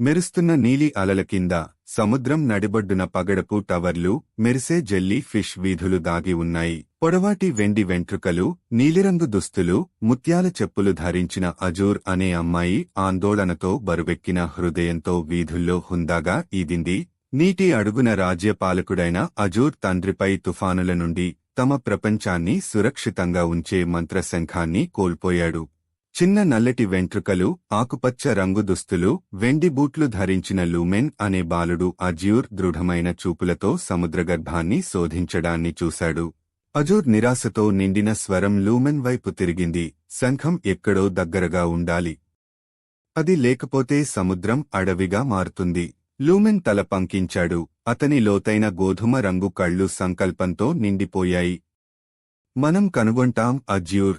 మెరుస్తున్న నీలి అలల కింద సముద్రం నడిబడ్డున పగడపు టవర్లు మెరిసే జెల్లీ ఫిష్ వీధులు దాగి ఉన్నాయి. పొడవాటి వెండి వెంట్రుకలు నీలిరంగు దుస్తులు ముత్యాల చెప్పులు ధరించిన అజూర్ అనే అమ్మాయి ఆందోళనతో బరువెక్కిన హృదయంతో వీధుల్లో హుందాగా ఈదింది. నీటి అడుగున రాజ్యపాలకుడైన అజూర్ తండ్రిపై తుఫానుల నుండి తమ ప్రపంచాన్ని సురక్షితంగా ఉంచే మంత్రశంఖాన్ని కోల్పోయాడు. చిన్న నల్లటి వెంట్రుకలు ఆకుపచ్చ రంగు దుస్తులు వెండి బూట్లు ధరించిన లూమెన్ అనే బాలుడు అజ్యూర్ దృఢమైన చూపులతో సముద్రగర్భాన్ని శోధించడాన్ని చూశాడు. అజూర్ నిరాశతో నిండిన స్వరం లూమెన్ వైపు తిరిగింది. శంఖం ఎక్కడో దగ్గరగా ఉండాలి. అది లేకపోతే సముద్రం అడవిగా మారుతుంది. లూమెన్ తల పంకించాడు. అతని లోతైన గోధుమ రంగు కళ్ళు సంకల్పంతో నిండిపోయాయి. మనం కనుగొంటాం అజ్యూర్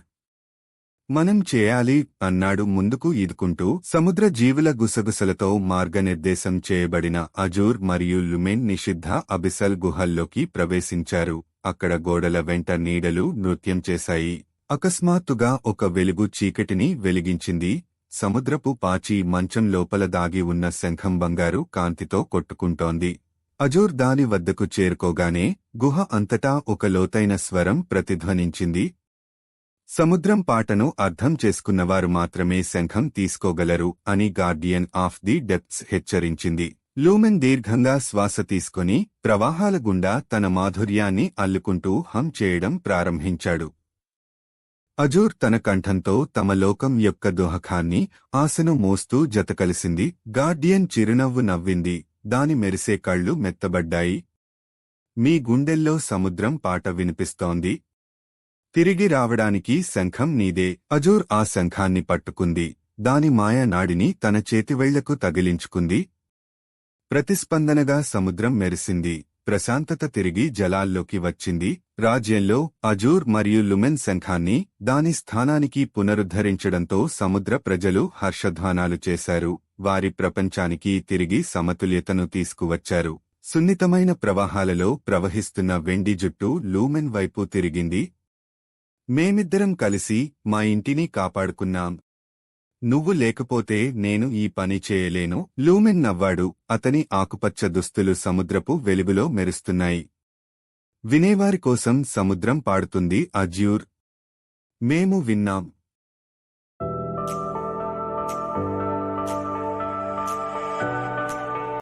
మనం చేయాలి అన్నాడు ముందుకు ఈదుకుంటూ సముద్ర జీవుల గుసగుసలతో మార్గనిర్దేశం చేయబడిన అజూర్ మరియు లుమెన్ నిషిద్ధ అబిసల్ గుహల్లోకి ప్రవేశించారు. అక్కడ గోడల వెంట నీడలు నృత్యం చేశాయి. అకస్మాత్తుగా ఒక వెలుగు చీకటిని వెలిగించింది. సముద్రపు పాచి మంచం లోపల దాగి ఉన్న శంఖం బంగారు కాంతితో కొట్టుకుంటోంది. అజూర్ దాని వద్దకు చేరుకోగానే గుహ అంతటా ఒక లోతైన స్వరం ప్రతిధ్వనించింది. సముద్రం పాటను అర్థం చేసుకున్నవారు మాత్రమే శంఖం తీసుకోగలరు అని గార్డియన్ ఆఫ్ ది డెప్త్స్ హెచ్చరించింది. లూమెన్ దీర్ఘంగా శ్వాస తీసుకొని ప్రవాహాల గుండా తన మాధుర్యాన్ని అల్లుకుంటూ హం చేయడం ప్రారంభించాడు. అజూర్ తన కంఠంతో తమ లోకం యొక్క దుహకాన్ని ఆశను మోస్తూ జతకలిసింది. గార్డియన్ చిరునవ్వు నవ్వింది. దాని మెరిసే కళ్ళు మెత్తబడ్డాయి. మీ గుండెల్లో సముద్రం పాట వినిపిస్తోంది. తిరిగి రావడానికి శంఖం నీదే. అజూర్ ఆ శంఖాన్ని పట్టుకుంది. దాని మాయ నాడిని తన చేతివేళ్ళకు తగిలించుకుంది. ప్రతిస్పందనగా సముద్రం మెరిసింది. ప్రశాంతత తిరిగి జలాల్లోకి వచ్చింది. రాజ్యంలో అజూర్ మరియు లుమెన్ శంఖాన్ని దాని స్థానానికి పునరుద్ధరించడంతో సముద్ర ప్రజలు హర్షధ్వానాలు చేశారు. వారి ప్రపంచానికి తిరిగి సమతుల్యతను తీసుకువచ్చారు. సున్నితమైన ప్రవాహాలలో ప్రవహిస్తున్న వెండి జుట్టు లూమెన్ వైపు తిరిగింది. మేమిద్దరం కలిసి మా ఇంటిని కాపాడుకున్నాం. నువ్వు లేకపోతే నేను ఈ పని చేయలేను. లూమెన్ నవ్వాడు. అతని ఆకుపచ్చ దుస్తులు సముద్రపు వెలుగులో మెరుస్తున్నాయి. వినేవారి కోసం సముద్రం పాడుతుంది అజ్యూర్. మేము విన్నాం.